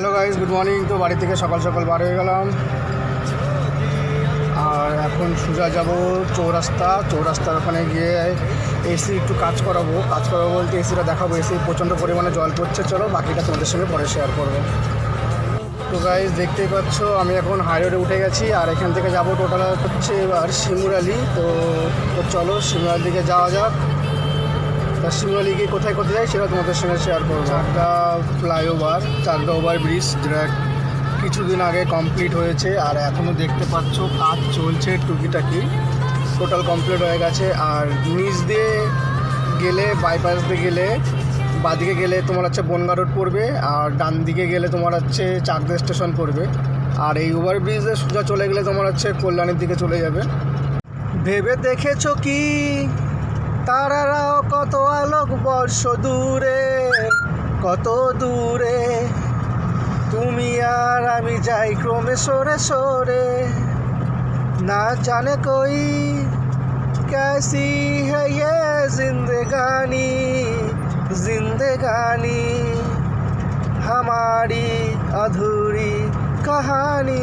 Hello guys good morning তো বাড়ি থেকে সকাল সকাল বার হয়ে গেলাম। আর এখন সোজা যাব চৌরাস্তা। চৌরাস্তার ওখানে গিয়ে এসি একটু কাজ করাবো। কাজ করাবো বলতে এসিটা দেখাবো। এসি প্রচণ্ড পরিমাণে জল পড়ছে। চলো বাকিটা তোমাদের সঙ্গে পরে শেয়ার করব। তো গাইজ দেখতেই পাচ্ছ, আমি এখন হাইরোডে উঠে গেছি। আর এখান থেকে যাব টোটাল হচ্ছে এবার শিমুরালি তো তো চলো শিমুরালির দিকে যাওয়া যাক। শিমুরালি গিয়ে কোথায় কোথায় যাই সেটা তোমাদের সঙ্গে শেয়ার করব। চারটা ফ্লাইওভার চারটা ওভার ব্রিজ যেটা কিছুদিন আগে কমপ্লিট হয়েছে আর এখনও দেখতে পাচ্ছ কাজ চলছে টুকিটাকি। টোটাল কমপ্লিট হয়ে গেছে আর নিচ দিয়ে গেলে বাইপাস দিয়ে গেলে, বাদিকে গেলে তোমার হচ্ছে বনগা রোড পড়বে আর ডান দিকে গেলে তোমার হচ্ছে চাকদা স্টেশন পড়বে। আর এই ওভার ব্রিজে সোজা চলে গেলে তোমার হচ্ছে কল্যাণীর দিকে চলে যাবে। ভেবে দেখেছ কি? তারারাও কত আলোক বর্ষ দূরে কত দূরে তুমি আর আমি যাই ক্রমে সরে সরে না জানে কই कैसी है ये जिंदगानी जिंदगानी हमारी अधूरी कहानी